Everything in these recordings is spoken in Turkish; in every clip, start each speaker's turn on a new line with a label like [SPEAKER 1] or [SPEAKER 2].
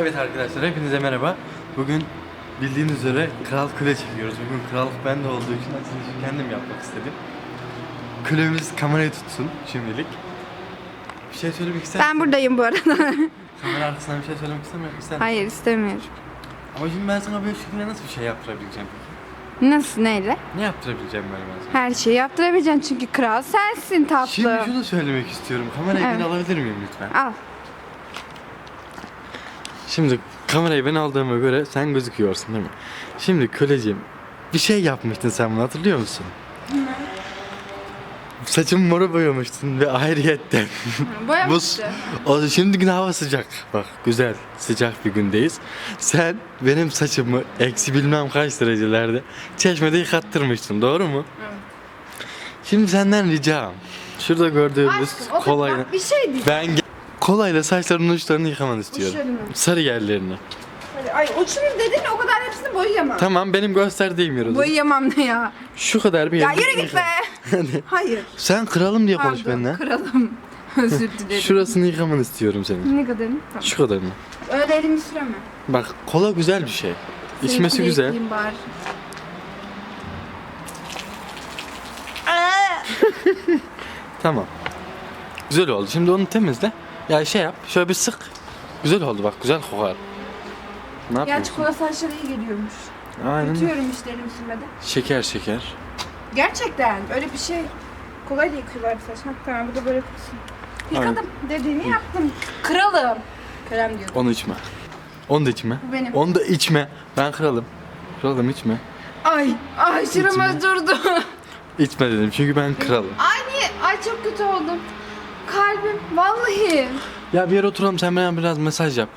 [SPEAKER 1] Evet arkadaşlar hepinize merhaba. Bugün bildiğiniz üzere Kral Küle çekiyoruz. Bugün krallık bende olduğu için açılışı kendim yapmak istedim. Külemiz kamerayı tutsun şimdilik. Bir şey söylemek ister
[SPEAKER 2] Ben buradayım bu arada.
[SPEAKER 1] Kamera arkasından bir şey söylemek istemiyor ister misin?
[SPEAKER 2] Hayır istemiyorum.
[SPEAKER 1] Ama şimdi ben sana böyle şekilde nasıl bir şey yaptırabileceğim?
[SPEAKER 2] Nasıl neyle?
[SPEAKER 1] Ne yaptırabileceğim ben, ben sana?
[SPEAKER 2] Her şeyi yaptırabileceksin çünkü kral sensin tatlım.
[SPEAKER 1] Şimdi şunu söylemek istiyorum. Kamerayı
[SPEAKER 2] Evet.
[SPEAKER 1] beni alabilir miyim lütfen?
[SPEAKER 2] Al.
[SPEAKER 1] Şimdi kamerayı ben aldığıma göre sen gözüküyorsun değil mi? Şimdi köleciğim bir şey yapmıştın sen bunu hatırlıyor musun? Saçımı mora boyamıştın ve ayrıyetten bu o şimdi gün hava sıcak bak güzel sıcak bir gündeyiz sen benim saçımı eksi bilmem kaç derecelerde çeşmede yıkattırmıştın doğru mu?
[SPEAKER 2] Evet.
[SPEAKER 1] Şimdi senden ricam şurada gördüğümüz
[SPEAKER 2] Aşkım kadar bir şey değil.
[SPEAKER 1] ben kolayla saçlarının uçlarını yıkamanı istiyorum
[SPEAKER 2] Uçlarını.
[SPEAKER 1] sarı yerlerini
[SPEAKER 2] Ay uçunu dedin o kadar hepsini boyayamam.
[SPEAKER 1] Tamam benim gösterdiğim yer o zaman.
[SPEAKER 2] Boyayamam ne ya?
[SPEAKER 1] Şu kadar bir
[SPEAKER 2] Ya
[SPEAKER 1] yerini
[SPEAKER 2] yürü git be.
[SPEAKER 1] yıka. Hadi.
[SPEAKER 2] Hayır.
[SPEAKER 1] Sen kralım diye konuş
[SPEAKER 2] Pardon,
[SPEAKER 1] benimle.
[SPEAKER 2] Kralım. Özür dilerim.
[SPEAKER 1] Şurasını yıkamanı istiyorum senin.
[SPEAKER 2] Ne kadarını? Tamam.
[SPEAKER 1] Şu kadarını.
[SPEAKER 2] Öyle elimi süreme.
[SPEAKER 1] Bak kola güzel bir şey. İçmesi
[SPEAKER 2] Seninkini
[SPEAKER 1] güzel.
[SPEAKER 2] yıkayayım bari.
[SPEAKER 1] Tamam. Güzel oldu. Şimdi onu temizle. Ya şey yap. Şöyle bir sık. Güzel oldu bak. Güzel kokar. Ne
[SPEAKER 2] Ya
[SPEAKER 1] yapıyorsun?
[SPEAKER 2] çikolata saçları iyi geliyormuş.
[SPEAKER 1] Aynen.
[SPEAKER 2] Yutuyorum işte elimi sürmeden.
[SPEAKER 1] Şeker şeker.
[SPEAKER 2] Gerçekten öyle bir şey. Kolay da yıkıyorlar saç. Ha, tamam bu da böyle kutusu. Yıkadım. Dediğini yaptım. Kralım. Krem diyordum.
[SPEAKER 1] Onu içme. Onu da içme.
[SPEAKER 2] Bu benim.
[SPEAKER 1] Onu da içme. Ben kralım. Kralım içme.
[SPEAKER 2] Ay, ay
[SPEAKER 1] İçme.
[SPEAKER 2] durdu.
[SPEAKER 1] İçme dedim. Çünkü ben kralım.
[SPEAKER 2] ay niye? Ay çok kötü oldum. Kalbim vallahi.
[SPEAKER 1] Ya bir yere oturalım sen bana biraz mesaj yap.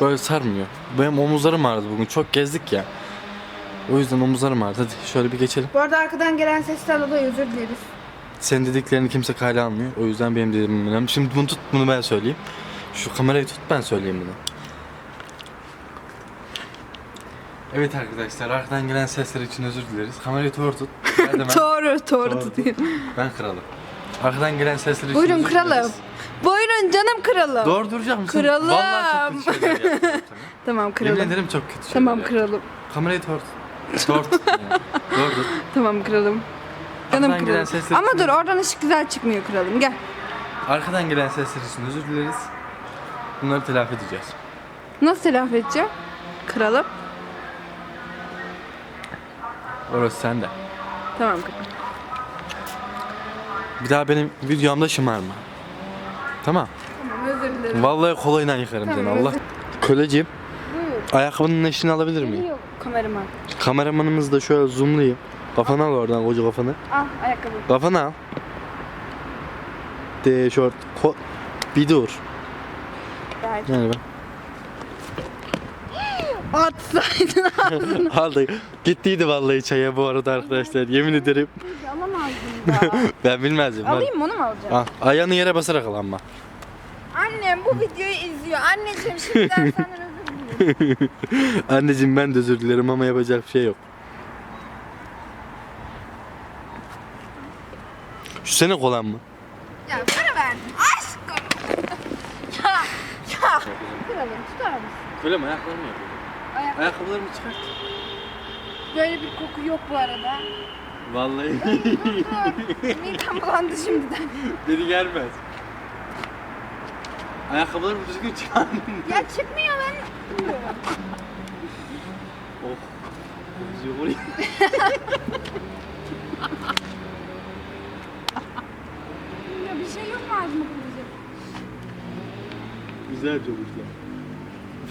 [SPEAKER 1] Böyle sarmıyor. Benim omuzlarım ağrıdı bugün. Çok gezdik ya. O yüzden omuzlarım ağrıdı. Hadi şöyle bir geçelim.
[SPEAKER 2] Bu arada arkadan gelen sesten dolayı özür dileriz.
[SPEAKER 1] Senin dediklerini kimse kale almıyor. O yüzden benim dediğim önemli. Şimdi bunu tut, bunu ben söyleyeyim. Şu kamerayı tut, ben söyleyeyim bunu. Evet arkadaşlar, arkadan gelen sesler için özür dileriz. Kamerayı doğru tut. Ben?
[SPEAKER 2] Doğru, doğru
[SPEAKER 1] Doğru.
[SPEAKER 2] tutayım.
[SPEAKER 1] ben kralım. Arkadan gelen sesler için
[SPEAKER 2] Buyurun
[SPEAKER 1] özür
[SPEAKER 2] kralım.
[SPEAKER 1] dileriz.
[SPEAKER 2] Buyurun canım kralım.
[SPEAKER 1] Doğru duracak mısın?
[SPEAKER 2] Kralım.
[SPEAKER 1] Vallahi çok kötü şeyler yaptım sana.
[SPEAKER 2] Tamam
[SPEAKER 1] Yemin
[SPEAKER 2] kralım.
[SPEAKER 1] ederim çok kötü şeyler
[SPEAKER 2] Tamam
[SPEAKER 1] yaptım.
[SPEAKER 2] kralım.
[SPEAKER 1] Kamerayı. Doğru tut. yani. Doğru.
[SPEAKER 2] Tamam kralım. Canım
[SPEAKER 1] Arkadan gelen
[SPEAKER 2] kralım.
[SPEAKER 1] sesler
[SPEAKER 2] Ama dur oradan ışık güzel çıkmıyor kralım. Gel.
[SPEAKER 1] Arkadan gelen sesler için özür dileriz. Bunları telafi edeceğiz.
[SPEAKER 2] Nasıl telafi edeceğim? Kralım.
[SPEAKER 1] Orası sende.
[SPEAKER 2] Tamam kralım.
[SPEAKER 1] Bir daha benim videomda şımarma. Tamam.
[SPEAKER 2] Tamam özür dilerim.
[SPEAKER 1] Vallahi kolayla yıkarım seni
[SPEAKER 2] Tamam,
[SPEAKER 1] Allah. Köleciğim,
[SPEAKER 2] Buyur.
[SPEAKER 1] ayakkabının eşini alabilir miyim?
[SPEAKER 2] Yok kameraman.
[SPEAKER 1] Kameramanımızı da şöyle zoomlayayım. Kafanı al oradan koca kafanı.
[SPEAKER 2] Al ayakkabı.
[SPEAKER 1] Kafanı al. De şort. Ko- bir dur.
[SPEAKER 2] Gayet.
[SPEAKER 1] Yani ben.
[SPEAKER 2] Atsaydın
[SPEAKER 1] Aldı. Gittiydi vallahi çaya bu arada arkadaşlar. Yemin ederim.
[SPEAKER 2] Alamazdım.
[SPEAKER 1] Ben bilmezdim.
[SPEAKER 2] Alayım mı onu mu alacağım?
[SPEAKER 1] Al. Ayağını yere basarak al ama.
[SPEAKER 2] Annem bu videoyu izliyor. Anneciğim şimdiden senden özür dilerim.
[SPEAKER 1] Anneciğim ben de özür dilerim ama yapacak bir şey yok. Şu senin kolan mı?
[SPEAKER 2] Ya para verdim. Aşkım. ya. Ya. Kralım tutar mısın?
[SPEAKER 1] Mi? Ayaklarımı yapıyor.
[SPEAKER 2] Ayak-
[SPEAKER 1] Ayakkabılarımı çıkart.
[SPEAKER 2] Böyle bir koku yok bu arada.
[SPEAKER 1] Vallahi
[SPEAKER 2] Midem bulandı şimdiden.
[SPEAKER 1] beni gelmez. Ayakkabılarımı düzgün çıkar.
[SPEAKER 2] Ya çıkmıyor ben.
[SPEAKER 1] oh. Güzel oluyor.
[SPEAKER 2] Ya bir şey yok mu ağzıma koyacak?
[SPEAKER 1] Güzel çocuklar.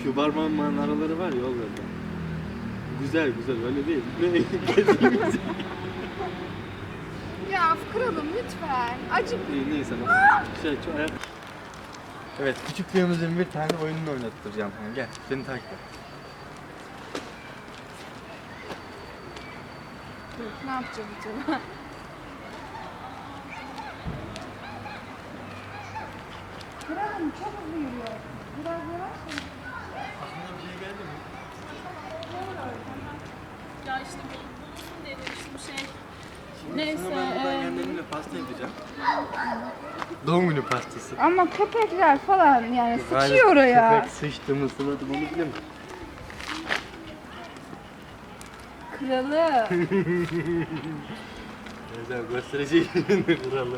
[SPEAKER 1] Şu parmağımın araları var ya yollarda. Güzel güzel öyle değil. Ne?
[SPEAKER 2] Ya kralım lütfen. Acık.
[SPEAKER 1] İyi, Neyse bak. Şey şu ayak. Evet küçüklüğümüzün bir tane oyununu oynattıracağım sana. Gel beni takip et.
[SPEAKER 2] Ne yapacağım acaba? Kralım çok hızlı yürüyor. Biraz yavaş mı?
[SPEAKER 1] Aklına bir şey geldi mi?
[SPEAKER 3] Ya işte bu bulsun
[SPEAKER 1] Şimdi
[SPEAKER 3] Neyse,
[SPEAKER 1] sana ben buradan
[SPEAKER 3] eee,
[SPEAKER 1] kendimle pasta yapacağım. Doğum günü pastası.
[SPEAKER 2] Ama köpekler falan yani
[SPEAKER 1] Gayret
[SPEAKER 2] sıçıyor oraya.
[SPEAKER 1] Köpek sıçtı mı bunu bilir mi?
[SPEAKER 2] Kralı.
[SPEAKER 1] Güzel göstereceğim kralı.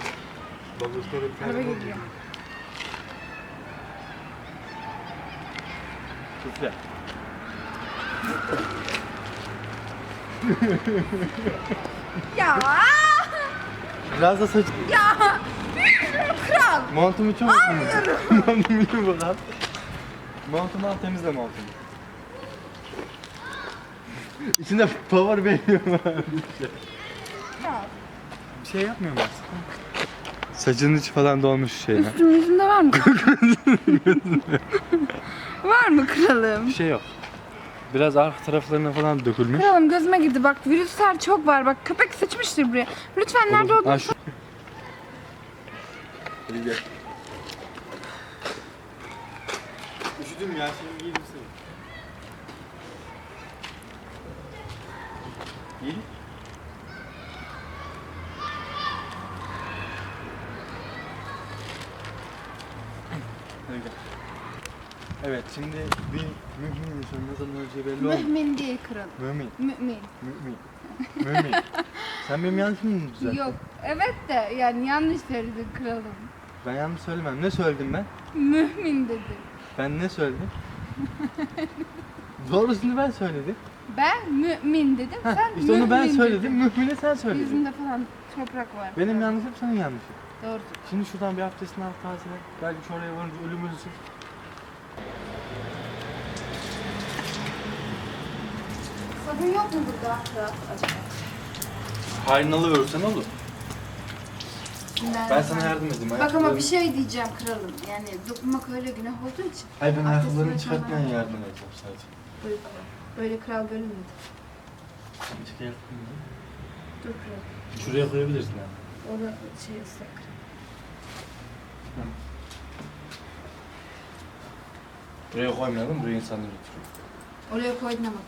[SPEAKER 1] Babuşları bir tane
[SPEAKER 2] geliyor.
[SPEAKER 1] Süfle.
[SPEAKER 2] ya.
[SPEAKER 1] Biraz da saç.
[SPEAKER 2] Ya. Kral.
[SPEAKER 1] Montumu çok Almıyorum. Montumu bak al. Montumu al temizle montumu. İçinde power bank var. Bir şey yapmıyor musun? Saçının içi falan dolmuş şeyler.
[SPEAKER 2] Üstüm yüzünde var mı? var mı kralım?
[SPEAKER 1] Bir şey yok. Biraz arka taraflarına falan dökülmüş.
[SPEAKER 2] Kralım gözüme girdi bak virüsler çok var bak köpek sıçmıştır buraya. Lütfen nerede
[SPEAKER 1] Ha,
[SPEAKER 2] olduğunu
[SPEAKER 1] şu- Hadi gel. Üşüdüm ya şimdi giydim seni. Giy. Hadi gel. Evet şimdi bir mümin insan ne zaman öleceği belli olmuyor.
[SPEAKER 2] Mümin değil kralım.
[SPEAKER 1] Mümin.
[SPEAKER 2] Mümin.
[SPEAKER 1] Mümin. Mümin. Sen benim yanlışımı mı düzelttin?
[SPEAKER 2] Yok. Evet de yani yanlış söyledin kralım.
[SPEAKER 1] Ben yanlış söylemem. Ne söyledim ben?
[SPEAKER 2] Mümin dedi.
[SPEAKER 1] Ben ne söyledim? Doğrusunu ben söyledim.
[SPEAKER 2] Ben mümin dedim.
[SPEAKER 1] Heh,
[SPEAKER 2] sen
[SPEAKER 1] işte onu ben
[SPEAKER 2] mümin
[SPEAKER 1] söyledim.
[SPEAKER 2] dedin.
[SPEAKER 1] Mühmine sen söyledin.
[SPEAKER 2] Yüzünde falan toprak var.
[SPEAKER 1] Benim yanlışım senin yanlışın.
[SPEAKER 2] Doğru.
[SPEAKER 1] Şimdi şuradan bir abdestini al tazele. Belki şu oraya varınca ölüm ölüsün.
[SPEAKER 2] Sabun yok mu burada kral acaba?
[SPEAKER 1] Aynalı örsen olur. Ben sana yardım edeyim.
[SPEAKER 2] Bak ama
[SPEAKER 1] ayakkabılarını-
[SPEAKER 2] bir şey diyeceğim kralım. Yani dokunmak öyle günah olduğu için.
[SPEAKER 1] Hayır ben ayakkabılarını
[SPEAKER 2] falan-
[SPEAKER 1] çıkartmaya yardım edeceğim sadece.
[SPEAKER 2] Böyle, böyle kral görünmedi.
[SPEAKER 1] Çıkartmayayım mı?
[SPEAKER 2] Dur kral.
[SPEAKER 1] Şuraya koyabilirsin abi.
[SPEAKER 2] Orada şey ıslak.
[SPEAKER 1] Buraya koymayalım, buraya insanlar oturuyor.
[SPEAKER 2] Oraya koydun ama.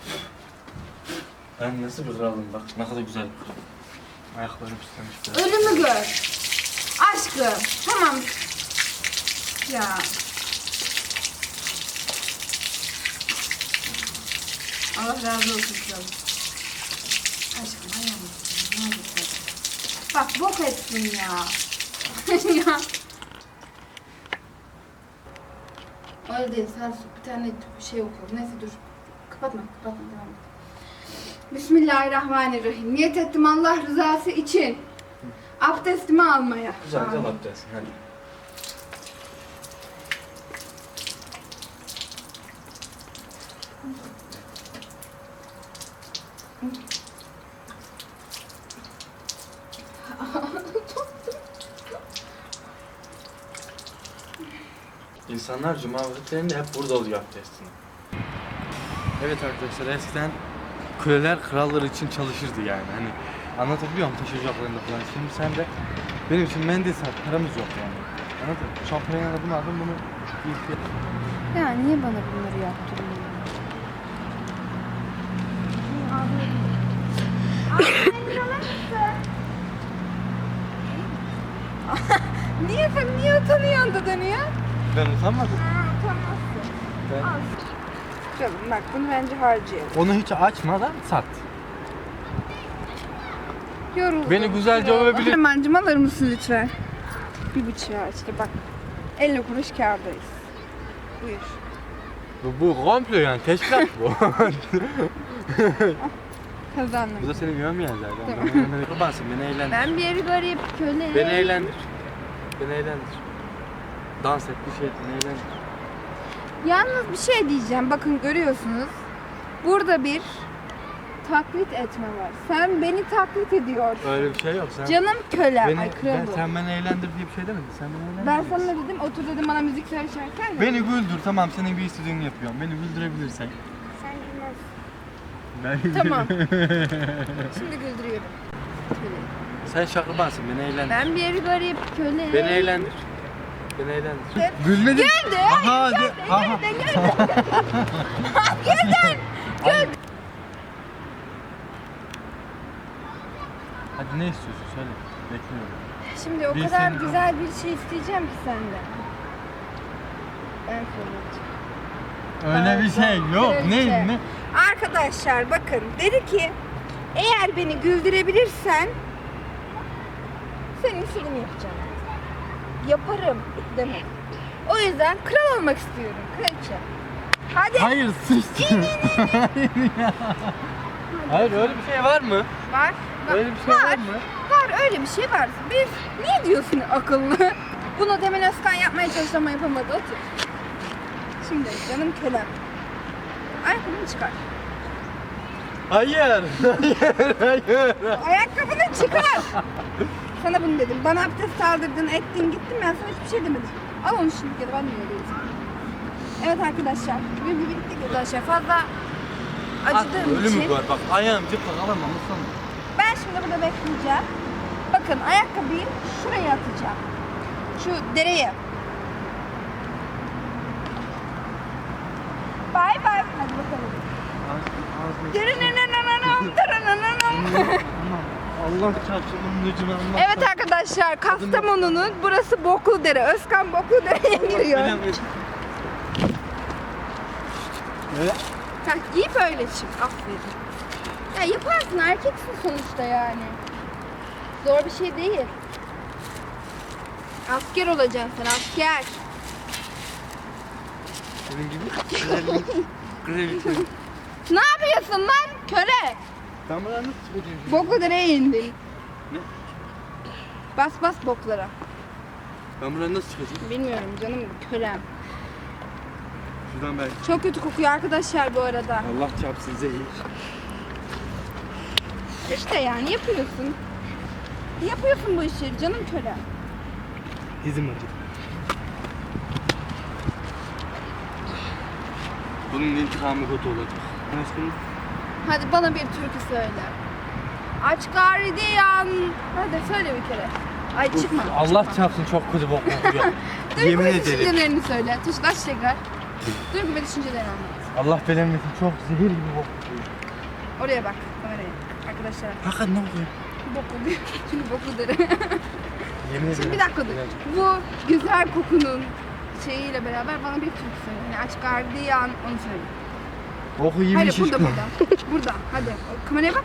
[SPEAKER 1] Ben nasıl bir kralım bak, ne kadar güzel bir kral. Ayaklarım pislemiş.
[SPEAKER 2] Ölümü gör. Aşkım. Tamam. Ya. Allah razı olsun kralım. Aşkım ayağım. Kralım? Bak bok etsin ya. ya. Öyle değil sen sus. bir tane şey oku. Neyse dur. Kapatma kapatma devam et. Bismillahirrahmanirrahim. Niyet ettim Allah rızası için. Abdestimi almaya.
[SPEAKER 1] Güzel güzel abdest. Hadi. İnsanlar cuma vakitlerinde hep burada oluyor abdestini. Evet arkadaşlar eskiden köleler krallar için çalışırdı yani hani anlatabiliyor muyum taş ocaklarında falan. Şimdi sen de benim için mendil sat paramız yok yani. Anladın mı? Şampanyayla bunu aldım bunu
[SPEAKER 2] Ya niye bana bunları yaptırıyorsun? niye sen niye utanıyorsun da dönüyor?
[SPEAKER 1] Ben utanmadım.
[SPEAKER 2] Utanmazsın.
[SPEAKER 1] Ben
[SPEAKER 2] Al. Canım bak bunu bence harcayalım.
[SPEAKER 1] onu hiç açmadan sat.
[SPEAKER 2] Yoruldum.
[SPEAKER 1] Beni güzelce övebilir-
[SPEAKER 2] Hemen alır mısın lütfen? Bir buçuğa işte bak. 50 kuruş kârdayız. Buyur.
[SPEAKER 1] Bu, bu komplo yani teşkilat bu.
[SPEAKER 2] Kazandım.
[SPEAKER 1] bu da seni görmeyen zaten. Kurbansın beni eğlendir.
[SPEAKER 2] Ben bir garip köle.
[SPEAKER 1] Beni eğlendir. Beni eğlendir. Dans et bir şey et.
[SPEAKER 2] Yalnız bir şey diyeceğim. Bakın görüyorsunuz. Burada bir taklit etme var. Sen beni taklit ediyorsun.
[SPEAKER 1] Öyle bir şey yok. Sen
[SPEAKER 2] Canım köle.
[SPEAKER 1] beni,
[SPEAKER 2] Ay
[SPEAKER 1] ben,
[SPEAKER 2] kralım.
[SPEAKER 1] sen beni eğlendir diye bir şey demedin. Sen beni.
[SPEAKER 2] Ben sana ne dedim? Otur dedim bana müzik söylerken.
[SPEAKER 1] Beni güldür tamam senin bir istediğini yapıyorum. Beni güldürebilirsen.
[SPEAKER 2] Sen gülmezsin.
[SPEAKER 1] Ben
[SPEAKER 2] Tamam. Şimdi güldürüyorum.
[SPEAKER 1] Sen şaklabansın beni eğlendir.
[SPEAKER 2] Ben bir garip köle.
[SPEAKER 1] Beni eğlendir.
[SPEAKER 2] Gel-
[SPEAKER 1] Gülmedin.
[SPEAKER 2] Geldi.
[SPEAKER 1] Aha,
[SPEAKER 2] Geldi.
[SPEAKER 1] de- aha.
[SPEAKER 2] Geldi. Geldi. Geldi. Geldi.
[SPEAKER 1] Hadi ne istiyorsun söyle. Bekliyorum.
[SPEAKER 2] şimdi o
[SPEAKER 1] Bir
[SPEAKER 2] kadar
[SPEAKER 1] senin-
[SPEAKER 2] güzel bir şey isteyeceğim ki senden. Ben söyleyeceğim.
[SPEAKER 1] Öyle bir şey yok. Ne
[SPEAKER 2] Kraliçe.
[SPEAKER 1] ne?
[SPEAKER 2] Arkadaşlar bakın dedi ki eğer beni güldürebilirsen senin istediğini yapacağım. Yaparım demek. O yüzden kral olmak istiyorum. Kraliçe. Hadi.
[SPEAKER 1] Hayır sıçtı. Hayır ya. Hayır öyle bir şey var mı?
[SPEAKER 2] Var. Bak,
[SPEAKER 1] Öyle bir şey var mı?
[SPEAKER 2] Var öyle bir şey var. Biz niye diyorsun akıllı? Bunu Demir Özkan yapmaya çalıştı ama yapamadı. Otur. Şimdi canım kölem. Ayakkabını çıkar.
[SPEAKER 1] Hayır. Hayır. Hayır.
[SPEAKER 2] Ayakkabını çıkar. Sana bunu dedim. Bana abdest aldırdın, ettin, gittin. Ben sana hiçbir şey demedim. Al onu şimdi da ben de öyleyim. Evet arkadaşlar. Bugün bir birlikte arkadaşlar. Fazla acıdığım
[SPEAKER 1] Ölü
[SPEAKER 2] için.
[SPEAKER 1] mü var? Bak ayağım cıplak alamam. Nasıl?
[SPEAKER 2] Ben şimdi burada bekleyeceğim. Bakın ayakkabıyı şuraya atacağım. Şu dereye. Bay bay. Hadi bakalım. Dırınınınınınım, dırınınınınım.
[SPEAKER 1] Allah çarpsın bunun ucunu.
[SPEAKER 2] Evet arkadaşlar Kastamonu'nun burası Bokluldere. Özkan Bokludere'ye giriyor.
[SPEAKER 1] Evet.
[SPEAKER 2] Heh, giyip öyle çık. Aferin. Ya yaparsın erkeksin sonuçta yani. Zor bir şey değil. Asker olacaksın sen asker.
[SPEAKER 1] Senin gibi. Kraliçe.
[SPEAKER 2] Ne yapıyorsun lan köle?
[SPEAKER 1] Ben buna nasıl çıkacağım?
[SPEAKER 2] Bokludere'ye indin.
[SPEAKER 1] Ne?
[SPEAKER 2] Bas bas boklara.
[SPEAKER 1] Ben buradan nasıl çıkacağım?
[SPEAKER 2] Bilmiyorum canım kölem.
[SPEAKER 1] Şuradan belki.
[SPEAKER 2] Çok kötü kokuyor arkadaşlar bu arada.
[SPEAKER 1] Allah çarpsın zehir.
[SPEAKER 2] İşte yani yapıyorsun. Yapıyorsun bu işi canım kölem.
[SPEAKER 1] Dizim acıdı. Bunun intikamı kötü olacak. Aşkım.
[SPEAKER 2] Hadi bana bir türkü söyle. Aç gardiyan. Hadi söyle bir kere. Ay çıkma.
[SPEAKER 1] Allah çarpsın çok kötü bok kokuyor. Yemin ederim.
[SPEAKER 2] düşüncelerini söyle. Tuşlaş tekrar. Duygu ve düşüncelerini anlat.
[SPEAKER 1] Allah belanı versin çok zehir gibi bok kokuyor.
[SPEAKER 2] Oraya bak kameraya. Arkadaşlar
[SPEAKER 1] Hakikaten ne oluyor?
[SPEAKER 2] boklu diyor. Çünkü boklu deri.
[SPEAKER 1] Yemin.
[SPEAKER 2] Şimdi bir dakika dur. Bu güzel kokunun şeyiyle beraber bana bir türkü söyle. Yani aç gardiyan onu söyle.
[SPEAKER 1] Yemiş
[SPEAKER 2] Hayır
[SPEAKER 1] iş
[SPEAKER 2] burada burada. burada. Hadi. Kameraya bak.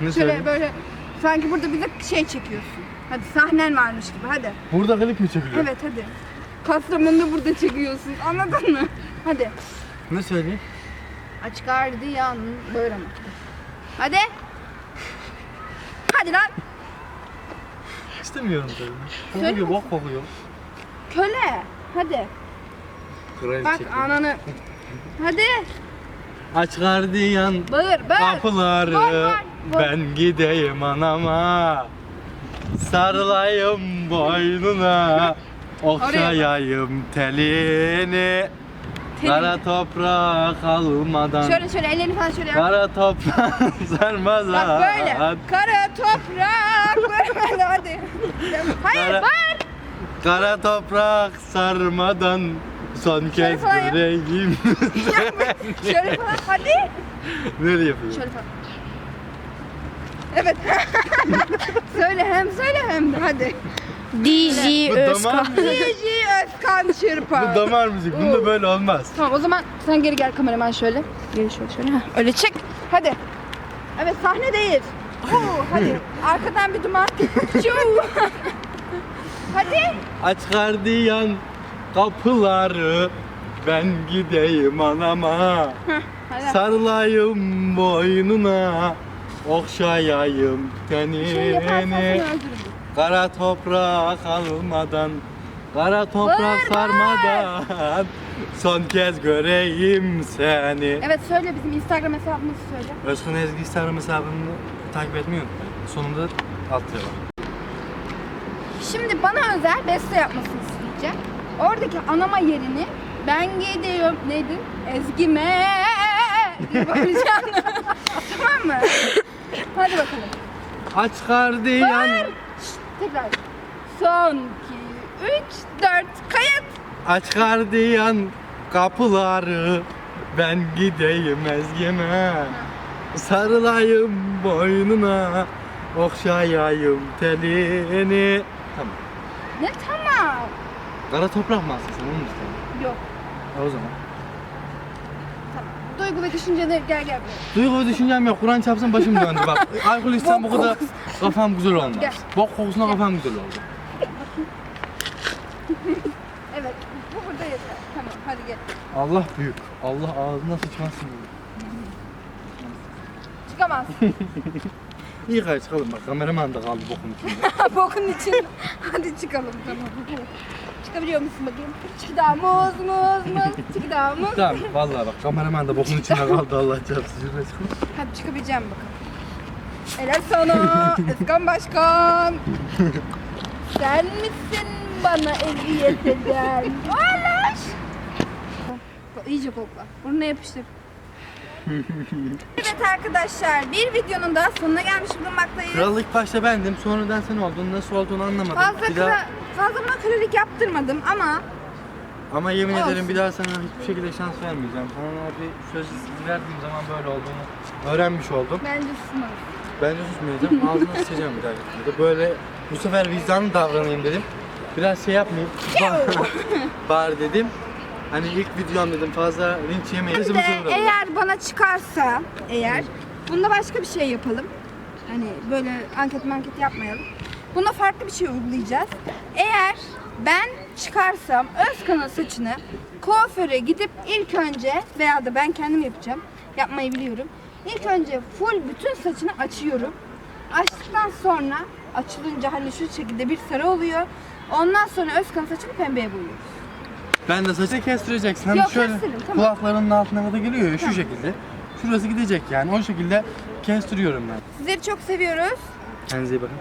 [SPEAKER 1] Ne
[SPEAKER 2] Şöyle
[SPEAKER 1] söyleyeyim?
[SPEAKER 2] böyle sanki burada bize şey çekiyorsun. Hadi sahnen varmış gibi hadi.
[SPEAKER 1] Burada klip mi çekiliyor?
[SPEAKER 2] Evet hadi. Kastamonu'nu burada çekiyorsun. Anladın mı? Hadi.
[SPEAKER 1] Ne söyleyeyim?
[SPEAKER 2] Aç gardiyan. Böyle mi? Hadi. Hadi lan.
[SPEAKER 1] İstemiyorum tabii.
[SPEAKER 2] Söyle
[SPEAKER 1] Kokuyor bok kokuyor.
[SPEAKER 2] Köle. Hadi.
[SPEAKER 1] Kraliçe.
[SPEAKER 2] Bak ananı. Hadi.
[SPEAKER 1] Aç gardiyan
[SPEAKER 2] Bağır bağır.
[SPEAKER 1] kapıları
[SPEAKER 2] Bağır, bağır, bağır.
[SPEAKER 1] ben gideyim anama sarılayım boynuna okşayayım telini
[SPEAKER 2] Telini.
[SPEAKER 1] kara toprak almadan
[SPEAKER 2] Şöyle şöyle ellerini falan şöyle yap.
[SPEAKER 1] kara toprak sarmadan
[SPEAKER 2] Bak böyle. Kara toprak. Böyle hadi. Hayır
[SPEAKER 1] Kara-
[SPEAKER 2] bağır.
[SPEAKER 1] kara toprak sarmadan son kez
[SPEAKER 2] falan yap. Şöyle falan hadi.
[SPEAKER 1] Nereye yapıyor?
[SPEAKER 2] Şöyle falan. Evet. söyle hem söyle hem de hadi. DJ
[SPEAKER 1] Bu damar mı?
[SPEAKER 2] DJ Özkan Çırpar.
[SPEAKER 1] Bu damar müzik. Bunda böyle olmaz.
[SPEAKER 2] Tamam o zaman sen geri gel kameraman şöyle. Geri şöyle şöyle. Heh, öyle çık. Hadi. Evet sahne değil. Oo, hadi. Arkadan bir duman. Çuu. hadi.
[SPEAKER 1] Aç gardiyan kapıları ben gideyim anama. Sarılayım boynuna okşayayım
[SPEAKER 2] Şey
[SPEAKER 1] tenini
[SPEAKER 2] öldürürüm.
[SPEAKER 1] Kara toprak almadan Kara toprak sarmadan Son kez göreyim seni
[SPEAKER 2] Evet söyle bizim Instagram hesabımızı söyle.
[SPEAKER 1] Özkan Ezgi Instagram hesabını takip unutmayın. Sonunda alt var.
[SPEAKER 2] Şimdi bana özel beste yapmasını isteyeceğim. Oradaki anama yerini ben gidiyorum neydi? Ezgime diye bağıracağım. tamam mı? Hadi bakalım.
[SPEAKER 1] Aç gardiyan
[SPEAKER 2] Bağır. Şşt, tekrar. Son, iki, üç, dört, kayıt.
[SPEAKER 1] Aç gardiyan kapıları ben gideyim ezgime Sarılayım boynuna okşayayım telini Tamam.
[SPEAKER 2] Ne tamam?
[SPEAKER 1] Kara toprak maskesi onu mu istedim?
[SPEAKER 2] Yok.
[SPEAKER 1] Ha, o zaman.
[SPEAKER 2] Duygu ve düşünceleri gel gel. buraya.
[SPEAKER 1] Duygu ve düşüncem yok. Kur'an çarpsın başım döndü bak. Alkol içsem bu kadar kafam güzel olmaz.
[SPEAKER 2] Gel.
[SPEAKER 1] Bok kokusuna kafam güzel oldu.
[SPEAKER 2] Evet. Bu burada yeter. Tamam hadi gel.
[SPEAKER 1] Allah büyük. Allah ağzına sıçmasın.
[SPEAKER 2] Çıkamaz.
[SPEAKER 1] İyi hadi çıkalım bak. Kameraman da kaldı bokun içinde.
[SPEAKER 2] Bokun için. Hadi çıkalım tamam. Çıkabiliyor musun bakayım? Çık daha muz muz muz. Çık daha muz.
[SPEAKER 1] tamam vallahi bak kameraman da bokun içinde kaldı Allah çarpsın. Şuraya çıkalım.
[SPEAKER 2] Hadi çıkabileceğim bakalım. Helal sana Özkan Başkan. Sen misin bana eziyet eden? Alaş. İyice kokla. Burnuna yapıştır. Evet arkadaşlar bir videonun daha sonuna gelmiş bulunmaktayız.
[SPEAKER 1] Kral ilk başta bendim. Sonradan sen oldun. Nasıl olduğunu anlamadım.
[SPEAKER 2] Fazla
[SPEAKER 1] bir daha...
[SPEAKER 2] fazla buna kölelik yaptırmadım ama
[SPEAKER 1] Ama yemin
[SPEAKER 2] Olsun.
[SPEAKER 1] ederim bir daha sana hiçbir şekilde şans vermeyeceğim. Sana bir söz verdiğim zaman böyle olduğunu öğrenmiş oldum.
[SPEAKER 2] bence susmalısın.
[SPEAKER 1] Bence susmayacağım. Ağzına sıçacağım bir daha gittiğinde. Böyle bu sefer vicdanlı davranayım dedim. Biraz şey yapmayayım. Bari dedim. Hani ilk videom dedim fazla linç yemeyin.
[SPEAKER 2] Bir de eğer bana çıkarsa eğer bunda başka bir şey yapalım. Hani böyle anket manket yapmayalım. Buna farklı bir şey uygulayacağız. Eğer ben çıkarsam Özkan'ın saçını kuaföre gidip ilk önce veya da ben kendim yapacağım. Yapmayı biliyorum. İlk önce full bütün saçını açıyorum. Açtıktan sonra açılınca hani şu şekilde bir sarı oluyor. Ondan sonra Özkan'ın saçını pembeye boyuyoruz.
[SPEAKER 1] Ben de saçı kestireceksin. Hani
[SPEAKER 2] Yok,
[SPEAKER 1] şöyle
[SPEAKER 2] tamam.
[SPEAKER 1] kulaklarının altına kadar geliyor ya şu
[SPEAKER 2] Tamam.
[SPEAKER 1] şekilde. Şurası gidecek yani o şekilde kestiriyorum ben.
[SPEAKER 2] Sizleri çok seviyoruz.
[SPEAKER 1] Kendinize iyi bakın.